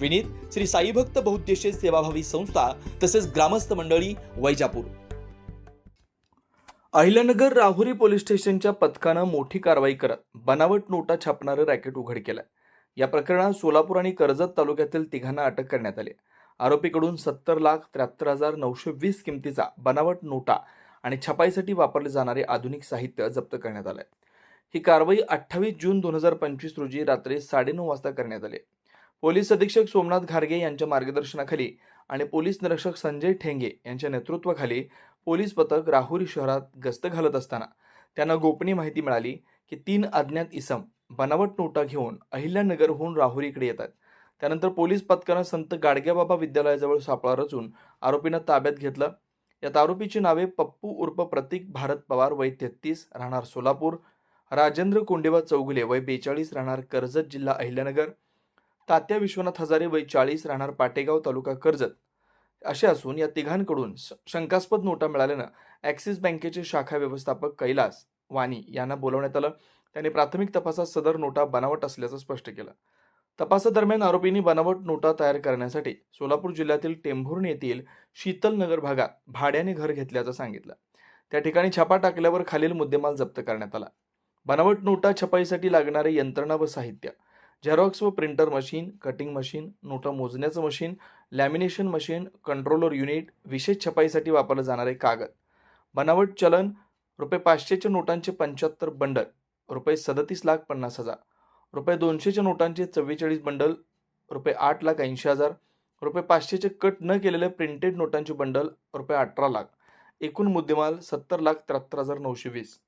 विनीत श्री साईभक्त बहुद्देशीय सेवाभावी संस्था तसेच ग्रामस्थ मंडळी वैजापूर. अहिल्यानगर राहुरी पोलीस स्टेशनच्या पथकानं मोठी कारवाई करत बनावट नोटा छापणारं रॅकेट उघड केलं या प्रकरणात सोलापूर आणि कर्जत तालुक्यातील तिघांना अटक करण्यात आली आरोपीकडून सत्तर लाख त्र्याहत्तर हजार नऊशे वीस किमतीचा बनावट नोटा आणि छपाईसाठी वापरले जाणारे आधुनिक साहित्य जप्त करण्यात आलंय. ही कारवाई अठ्ठावीस जून दोन हजार पंचवीस रोजी रात्री साडेनऊ वाजता करण्यात आली पोलीस अधीक्षक सोमनाथ घारगे यांच्या मार्गदर्शनाखाली आणि पोलीस निरीक्षक संजय ठेंगे यांच्या नेतृत्वाखाली पोलीस पथक राहुरी शहरात गस्त घालत असताना त्यांना गोपनीय माहिती मिळाली की तीन अज्ञात इसम बनावट नोटा घेऊन अहिल्यानगरहून राहुरीकडे येतात. त्यानंतर पोलीस पथकानं संत गाडगेबाबा विद्यालयाजवळ सापळा रचून आरोपींना ताब्यात घेतलं. यात आरोपीची नावे पप्पू उर्फ प्रतीक भारत पवार वय तेहतीस राहणार सोलापूर राजेंद्र कोंडेबा चौगुले वय बेचाळीस राहणार कर्जत जिल्हा अहिल्यानगर तात्या विश्वनाथ हजारे वय चाळीस राहणार पाटेगाव तालुका कर्जत. असे असून या तिघांकडून श- शंकास्पद नोटा मिळाल्यानं ॲक्सिस बँकेचे शाखा व्यवस्थापक कैलास वाणी यांना बोलवण्यात आलं. त्यांनी प्राथमिक तपासात सदर नोटा बनावट असल्याचं स्पष्ट केलं. तपासादरम्यान आरोपींनी बनावट नोटा तयार करण्यासाठी सोलापूर जिल्ह्यातील टेंभुर्णी येथील शीतल नगर भागात भाड्याने घर घेतल्याचं सांगितलं. त्या ठिकाणी छापा टाकल्यावर खालील मुद्देमाल जप्त करण्यात आला. बनावट नोटा छपाईसाठी लागणारे यंत्रणा व साहित्य झेरॉक्स व प्रिंटर मशीन कटिंग मशीन नोटा मोजण्याचं machine lamination machine controller unit विशेष छपाईसाठी वापरले जाणारे कागद. बनावट चलन रुपये पाचशेच्या नोटांचे पंच्याहत्तर बंडल रुपये सदतीस लाख पन्नास हजार रुपये दोनशेच्या नोटांचे चव्वेचाळीस बंडल रुपये आठ लाख ऐंशी हजार रुपये पाचशेचे कट न केलेले प्रिंटेड नोटांचे बंडल रुपये अठरा लाख एकूण मुद्देमाल सत्तर लाख त्र्याहत्तर हजार नऊशे वीस.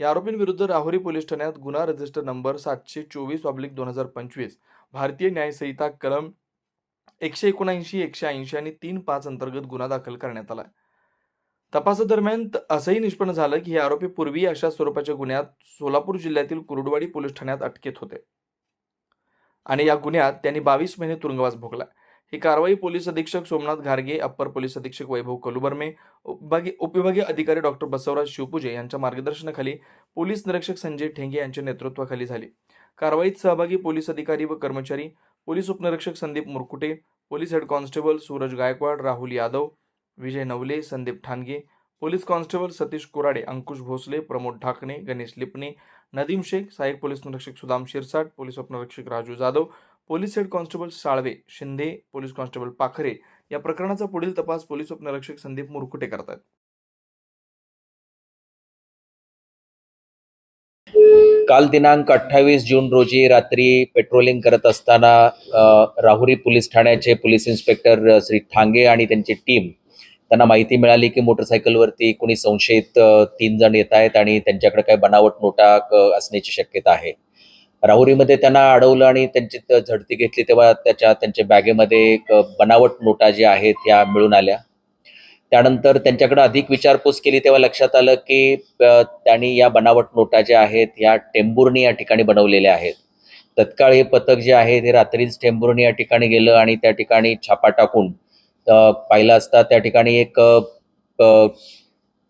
या आरोपींविरुद्ध राहुरी पोलीस ठाण्यात गुन्हा रजिस्टर नंबर सातशे चोवीस ऑब्लिक दोन हजार पंचवीस भारतीय न्यायसंहिता कलम एकशे एकोणऐंशी एकशे ऐंशी आणि तीन पाच अंतर्गत गुन्हा दाखल करण्यात आला तपासादरम्यान त- असंही निष्पन्न झालं की हे आरोपी पूर्वी अशा स्वरूपाच्या गुन्ह्यात सोलापूर जिल्ह्यातील कुरुडवाडी पोलीस ठाण्यात अटकेत होते. आणि या गुन्ह्यात त्यांनी बावीस महिने तुरुंगवास भोगला. ही कारवाई पोलीस अधीक्षक सोमनाथ घारगे अप्पर पोलीस अधीक्षक वैभव कलुबर्मे उपविभागीय उपविभागीय अधिकारी डॉक्टर बसवराज शिवपुजे यांच्या मार्गदर्शनाखाली पोलीस निरीक्षक संजय ठेंगे यांच्या नेतृत्वाखाली झाली. कारवाईत सहभागी पोलीस अधिकारी व कर्मचारी पोलीस उपनिरीक्षक Sandeep Murkute police head constable Suraj Gaikwad Rahul Yadav Vijay Navale Sandeep Thange police constable Satish Korade Ankush Bhosale Pramod Dhakane Ganesh Lipane Nadeem Shaikh सहाय्यक पोलीस निरीक्षक सुदाम शिरसाट पोलीस उपनिरीक्षक Raju Jadhav police head constable Salve Shinde police constable Pakhare या प्रकरणाचा पुढील तपास police उपनिरीक्षक संदीप मुरकुटे करतात काल दिनांक अठ्ठावीस जून रोजी रात्री पेट्रोलिंग करत असताना राहुरी पोलीस ठाण्याचे पोलीस इन्स्पेक्टर श्री ठांगे आणि त्यांची टीम त्यांना माहिती मिळाली की मोटरसायकलवरती कोणी संशयित तीन जण येत आहेत आणि त्यांच्याकडे काही बनावट नोटा असण्याची शक्यता आहे. राहुरीमध्ये त्यांना अडवलं आणि त्यांची झडती घेतली तेव्हा त्याच्या त्यांच्या बॅगेमध्ये एक बनावट नोटा ज्या आहेत त्या मिळून आल्या. त्यानंतर त्यांच्याकडे अधिक विचारपूस केली तेव्हा लक्षात आलं की त्यांनी या बनावट नोटा ज्या आहेत या टेंभुर्णी या ठिकाणी बनवलेल्या आहेत. तत्काळ हे पथक जे आहे ते रात्रीच टेंभुर्णी या ठिकाणी गेलं आणि त्या ठिकाणी छापा टाकून पाहिलं असता त्या ठिकाणी एक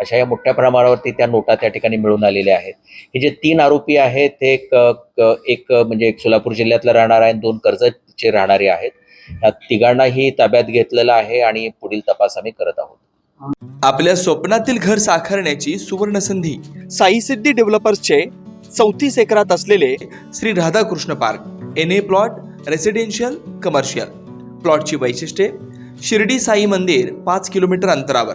अशा या मोठ्या प्रमाणावरती त्या नोटा त्या ठिकाणी मिळून आलेल्या आहेत. हे जे तीन आरोपी आहेत ते एक एक म्हणजे एक सोलापूर जिल्ह्यातला राहणार आहे आणि दोन कर्जतचे राहणारे आहेत. या तिघांनाही ताब्यात घेतलेलं आहे आणि पुढील तपास आम्ही करत आहोत. आपल्या स्वप्नातील घर साकारण्याची सुवर्ण संधी साई सिद्धी डेव्हलपर्सचे चौतीस एकरात असलेले Shri Radhakrishna park N A plot residential commercial प्लॉटची वैशिष्ट्ये शिर्डी साई मंदिर पाच किलोमीटर अंतरावर.